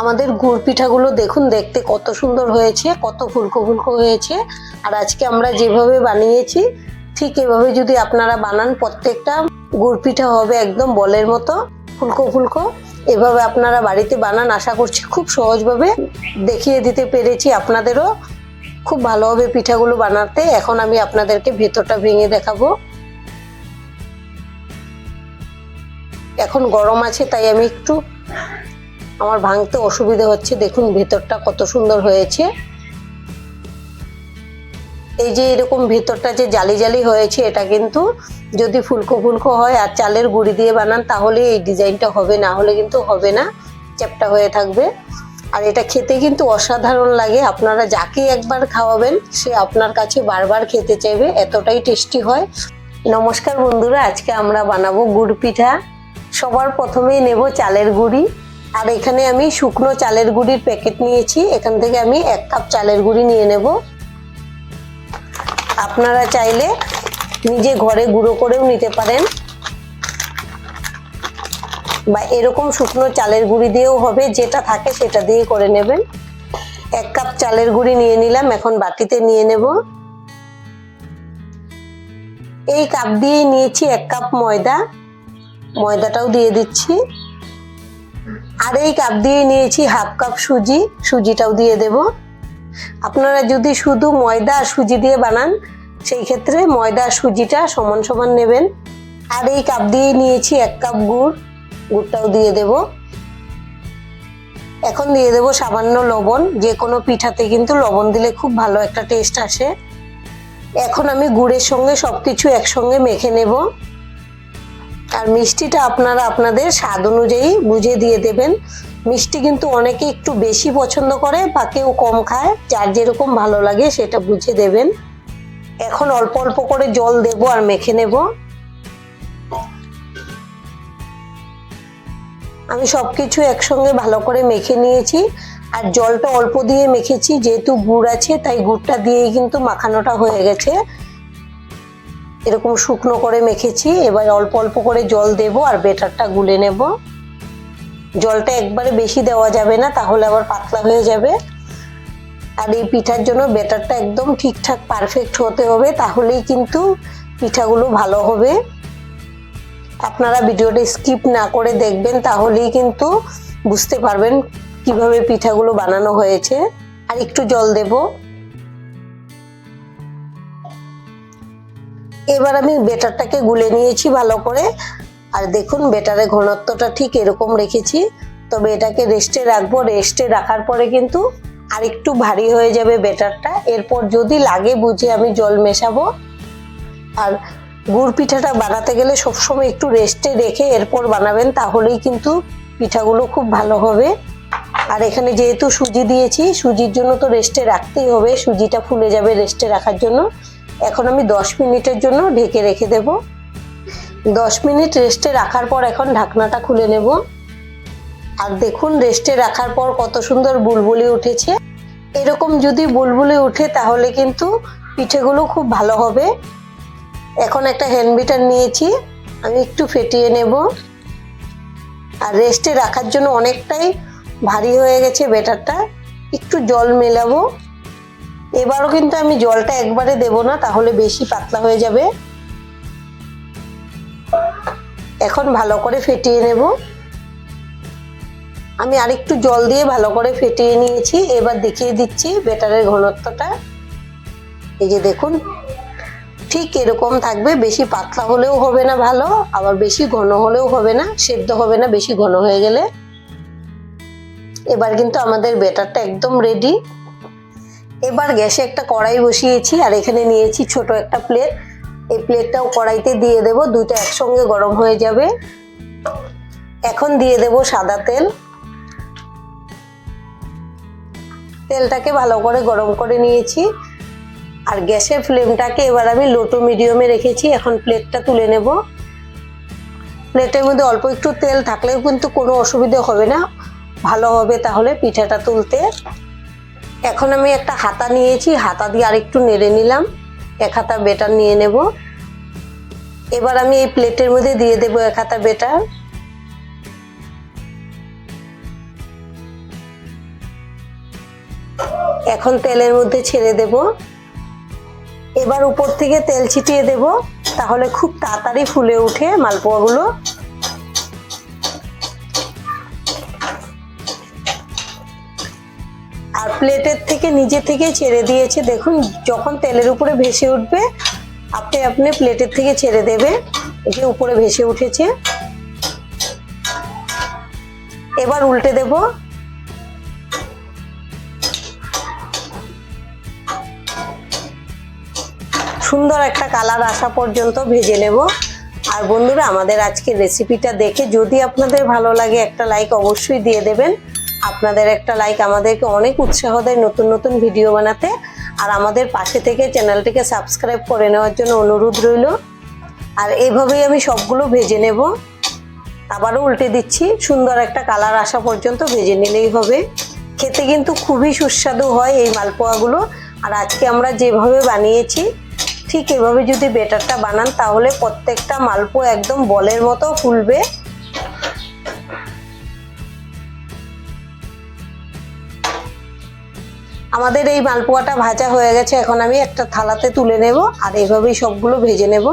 আমাদের গুড় পিঠাগুলো দেখুন, দেখতে কত সুন্দর হয়েছে, কত ফুলকো ফুলকো হয়েছে। আর আজকে আমরা যেভাবে বানিয়েছি, ঠিক এভাবে যদি আপনারা বানান, প্রত্যেকটা গুড় পিঠা হবে একদম বলের মতো, ফুলকো ফুলকো। এভাবে আপনারা বাড়িতে বানান, আশা করছি খুব সহজভাবে দেখিয়ে দিতে পেরেছি আপনাদেরও। খুব ভালো হবে পিঠাগুলো বানাতে, এখন আমি আপনাদেরকে ভেতরটা ভেঙে দেখাবো। এখন গরম আছে, তাই আমি একটু আমার ভাঙতে অসুবিধা হচ্ছে। দেখুন, ভেতরটা কত সুন্দর হয়েছে। এই যে এরকম ভেতরটা যে জালি জালি হয়েছে, এটা কিন্তু যদি ফুলকো ফুলকো হয় আর চালের গুঁড়ি দিয়ে বানান, তাহলে এই ডিজাইনটা হবে না। হলে কিন্তু হবে না, চ্যাপটা হয়ে থাকবে। আর এটা খেতে কিন্তু অসাধারণ লাগে। আপনারা যাকে একবার খাওয়াবেন, সে আপনার কাছে বারবার খেতে চাইবে। এতটাই টেস্টি হয়। নমস্কার বন্ধুরা, আজকে আমরা বানাবো গুড় পিঠা। সবার প্রথমেই নেব চালের গুঁড়ি। আর এখানে আমি শুকনো চালের গুঁড়ির প্যাকেট নিয়েছি। এখান থেকে আমি এক কাপ চালের গুঁড়ি নিয়ে নেব। আপনারা চাইলে নিজে ঘরে গুঁড়ো করেও নিতে পারেন। বা এরকম শুকনো চালের গুঁড়ি দিয়েও হবে, যেটা থাকে সেটা দিয়ে করে নেবেন। এক কাপ চালের গুঁড়ি নিয়ে নিলাম, এখন বাটিতে নিয়ে নেব। এই কাপ দিয়েই নিয়েছি এক কাপ ময়দা। ময়দাটাও দিয়ে দিচ্ছি। আর এই কাপ দিয়ে নিয়েছি হাফ কাপ সুজি, সুজিটাও দিয়ে দেব। আপনারা যদি শুধু ময়দা আর সুজি দিয়ে বানান, সেই ক্ষেত্রে ময়দা আর সুজিটা সমান সমান নেবেন। আর এই কাপ দিয়ে নিয়েছি এক কাপ গুড়, গুড়টাও দিয়ে দেব। এখন দিয়ে দেব সামান্য লবণ, যে কোনো পিঠাতে কিন্তু লবণ দিলে খুব ভালো একটা টেস্ট আসে। এখন আমি গুড়ের সঙ্গে সবকিছু একসঙ্গে মেখে নেব। আর মিষ্টিটা আপনারা আপনাদের স্বাদ অনুযায়ী বুঝে দিয়ে দেবেন। মিষ্টি কিন্তু অনেকে একটু বেশি পছন্দ করে বা কেউ কম খায়, যার যেরকম ভালো লাগে সেটা বুঝে দেবেন। এখন অল্প অল্প করে জল দেব আর মেখে নেব। আমি সবকিছু একসঙ্গে ভালো করে মেখে নিয়েছি। আর জলটা অল্প দিয়ে মেখেছি, যেহেতু গুড় আছে, তাই গুড়টা দিয়েই কিন্তু মাখানোটা হয়ে গেছে। এরকম শুকনো করে মেখেছি। এবার অল্প অল্প করে জল দেব আর বেটারটা গুলে নেব। জলটা একবারে বেশি দেওয়া যাবে না, তাহলে আবার পাতলা হয়ে যাবে। আর এই পিঠার জন্য বেটারটা একদম ঠিকঠাক পারফেক্ট হতে হবে, তাহলেই কিন্তু পিঠাগুলো ভালো হবে। আপনারা ভিডিওটা স্কিপ না করে দেখবেন, তাহলেই কিন্তু বুঝতে পারবেন কীভাবে পিঠাগুলো বানানো হয়েছে। আর একটু জল দেবো। এবার আমি বেটারটাকে গুলে নিয়েছি ভালো করে। আর দেখুন, বেটারের ঘনত্বটা ঠিক এরকম রেখেছি। তবে এটাকে রেস্টে রাখব। রেস্টে রাখার পরে কিন্তু আর একটু ভারী হয়ে যাবে বেটারটা। এরপর যদি লাগে বুঝে আমি জল মেশাবো। আর গুড় পিঠাটা বানাতে গেলে সবসময় একটু রেস্টে রেখে এরপর বানাবেন, তাহলেই কিন্তু পিঠাগুলো খুব ভালো হবে। আর এখানে যেহেতু সুজি দিয়েছি, সুজির জন্য তো রেস্টে রাখতেই হবে। সুজিটা ফুলে যাবে রেস্টে রাখার জন্য। এখন আমি দশ মিনিটের জন্য ঢেকে রেখে দেব। দশ মিনিট রেস্টে রাখার পর এখন ঢাকনাটা খুলে নেব। আর দেখুন, রেস্টে রাখার পর কত সুন্দর বুলবুলি উঠেছে। এরকম যদি বুলবুলি উঠে তাহলে কিন্তু পিঠেগুলো খুব ভালো হবে। এখন একটা হ্যান্ড বিটার নিয়েছি, আমি একটু ফেটিয়ে নেব। আর রেস্টে রাখার জন্য অনেকটাই ভারী হয়ে গেছে বেটারটা একটু জল মেলাবো। এবারও কিন্তু আমি জলটা একবারে দেব না, তাহলে বেশি পাতলা হয়ে যাবে। এখন ভালো করে ফেটিয়ে নেব। আমি আরেকটু জল দিয়ে ভালো করে ফেটিয়ে নিয়েছি, এবার দেখিয়ে দিচ্ছি বেটারের ঘনত্বটা। এই যে দেখুন, ঠিক এরকম থাকবে, বেশি পাতলা হলেও হবে না ভালো, আবার বেশি ঘন হলেও হবে না, সেদ্ধ হবে না, বেশি ঘন হয়ে গেলে। এবার কিন্তু আমাদের বেটারটা একদম রেডি এবার গ্যাসে একটা কড়াই বসিয়েছি, আর এখানে নিয়েছি ছোট একটা প্লেট এই প্লেটটাও কড়াইতে দিয়ে দেব, দুইটা একসঙ্গে গরম হয়ে যাবে। এখন দিয়ে দেব সাদা তেল। তেলটাকে ভালো করে গরম করে নিয়েছি। আর গ্যাসের ফ্লেমটাকে এবার আমি লো টু মিডিয়ামে রেখেছি, এখন প্লেটটা তুলে নেব। প্লেটের মধ্যে অল্প একটু তেল থাকলেও কিন্তু কোনো অসুবিধা হবে না। ভালো হবে তাহলে পিঠাটা তুলতে। এখন আমি একটা হাতা নিয়েছি, হাতা দিয়ে আরেকটু নেড়ে নিলাম। এক হাতা বেটার নিয়ে নেব। এবার আমি এই প্লেটের মধ্যে দিয়ে দেবো এক হাতা বেটার। এখন তেলের মধ্যে ছেড়ে দেব। এবার উপর থেকে তেল ছিটিয়ে দেব, তাহলে খুব তাড়াতাড়ি ফুলে উঠে মালপোয়াগুলো। আর প্লেটের থেকে নিজে থেকে ছেড়ে দিয়েছে। দেখুন, যখন তেলের উপরে ভেসে উঠবে, আপনি আপনি প্লেটের থেকে ছেড়ে দেবে যে উপরে ভেসে উঠেছে। এবার উল্টে দেব। সুন্দর একটা কালার আসা পর্যন্ত ভেজে নেব। আর বন্ধুরা, আমাদের আজকের রেসিপিটা দেখে যদি আপনাদের ভালো লাগে, একটা লাইক অবশ্যই দিয়ে দেবেন। আপনাদের একটা লাইক আমাদেরকে অনেক উৎসাহ দেয় নতুন নতুন ভিডিও বানাতে। আর আমাদের পাশে থেকে চ্যানেলটিকে সাবস্ক্রাইব করে নেওয়ার জন্য অনুরোধ রইল। আর এইভাবেই আমি সবগুলো ভেজে নেব। আবারও উল্টে দিচ্ছি, সুন্দর একটা কালার আসা পর্যন্ত ভেজে নিলেই হবে। খেতে কিন্তু খুবই সুস্বাদু হয় এই মালপোয়াগুলো। আর আজকে আমরা যেভাবে বানিয়েছি, ঠিক এভাবে যদি বেটারটা বানান, তাহলে প্রত্যেকটা মালপোয়া একদম বলের মতো ফুলবে। আমাদের এই মালপোয়াটা ভাজা হয়ে গেছে, এখন আমি একটা থালাতে তুলে নেব আর এইভাবেই সবগুলো ভেজে নেব।